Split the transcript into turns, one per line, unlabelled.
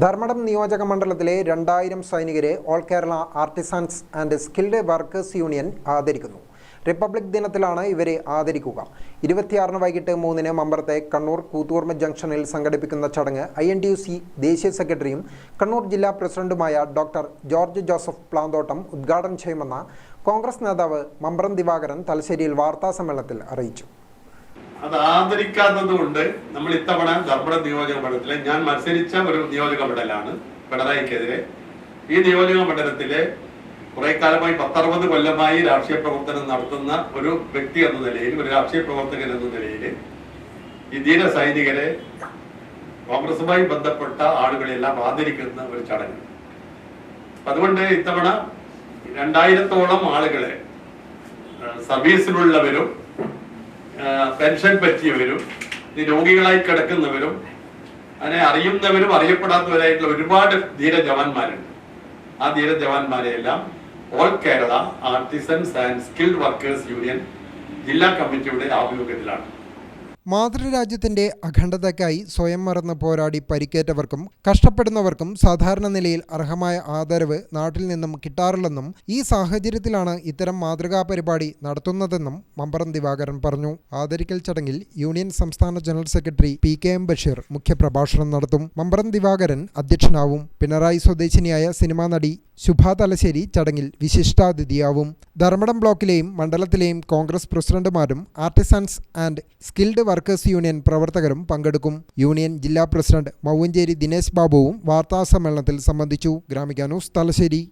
ധർമ്മടം നിയോജക മണ്ഡലത്തിലെ രണ്ടായിരം സൈനികരെ all Kerala artisans and skilled workers union ആദരിക്കുന്നു. റിപ്പബ്ലിക് ദിനത്തിലാണ് ഇവരെ ആദരിക്കുക. ഇരുപത്തിയാറിന് വൈകിട്ട് മൂന്നിന് മമ്പറത്തെ കണ്ണൂർ കൂത്തൂർമ ജംഗ്ഷനിൽ സംഘടിപ്പിക്കുന്ന ചടങ്ങ് I N T U C ദേശീയ സെക്രട്ടറിയും കണ്ണൂർ ജില്ലാ പ്രസിഡന്റുമായ ഡോക്ടർ ജോർജ് ജോസഫ് പ്ലാന്തോട്ടം ഉദ്ഘാടനം ചെയ്യുമെന്ന് കോൺഗ്രസ് നേതാവ് മമ്പ്രം ദിവാകരൻ തലശ്ശേരിയിൽ വാർത്താസമ്മേളനത്തിൽ അറിയിച്ചു.
അത് ആദരിക്കാത്തത് കൊണ്ട് നമ്മൾ ഇത്തവണ ധർമ്മട നിയോജക മണ്ഡലത്തിലെ ഞാൻ മത്സരിച്ച ഒരു നിയോജക മണ്ഡലമാണ് പിണറായിക്കെതിരെ. ഈ നിയോജക മണ്ഡലത്തിലെ കുറെ കാലമായി പത്തറുപത് കൊല്ലമായി രാഷ്ട്രീയ പ്രവർത്തനം നടത്തുന്ന ഒരു വ്യക്തി എന്ന നിലയിൽ ഒരു രാഷ്ട്രീയ പ്രവർത്തകൻ എന്ന നിലയിൽ ഈ ധീര സൈനികരെ കോൺഗ്രസുമായി ബന്ധപ്പെട്ട ആളുകളെല്ലാം ആദരിക്കുന്ന ഒരു ചടങ്ങ്. അതുകൊണ്ട് ഇത്തവണ രണ്ടായിരത്തോളം ആളുകളെ സർവീസിലുള്ളവരും പെൻഷൻ പറ്റിയവരും രോഗികളായി കിടക്കുന്നവരും അതിനെ അറിയുന്നവരും അറിയപ്പെടാത്തവരായിട്ടുള്ള ഒരുപാട് ധീര ജവാന്മാരുണ്ട്. ആ ധീര ജവാന്മാരെയെല്ലാം all Kerala artisans and skilled workers union ജില്ലാ കമ്മിറ്റിയുടെ ആഭിമുഖ്യത്തിലാണ്.
മാതൃരാജ്യത്തിന്റെ അഖണ്ഡതയ്ക്കായി സ്വയം മറന്ന് പോരാടി പരിക്കേറ്റവർക്കും കഷ്ടപ്പെടുന്നവർക്കും സാധാരണ നിലയിൽ അർഹമായ ആദരവ് നാട്ടിൽ നിന്നും കിട്ടാറില്ലെന്നും ഈ സാഹചര്യത്തിലാണ് ഇത്തരം മാതൃകാ പരിപാടി നടത്തുന്നതെന്നും മമ്പറം ദിവാകരൻ പറഞ്ഞു. ആദരിക്കൽ ചടങ്ങിൽ യൂണിയൻ സംസ്ഥാന general secretary P K M Basheer മുഖ്യപ്രഭാഷണം നടത്തും. മമ്പറം ദിവാകരൻ അധ്യക്ഷനാവും. പിണറായി സ്വദേശിനിയായ സിനിമാ നടി ശുഭ തലശ്ശേരി ചടങ്ങിൽ വിശിഷ്ടാതിഥിയാവും. ധർമ്മടം ബ്ലോക്കിലെയും മണ്ഡലത്തിലെയും Congress പ്രസിഡന്റുമാരും artisans and skilled workers union പ്രവർത്തകരും പങ്കെടുക്കും. യൂണിയൻ ജില്ലാ പ്രസിഡന്റ് മൗവഞ്ചേരി ദിനേശ് ബാബുവും വാർത്താസമ്മേളനത്തിൽ സംബന്ധിച്ചു. ഗ്രാമിക ന്യൂസ് തലശ്ശേരി.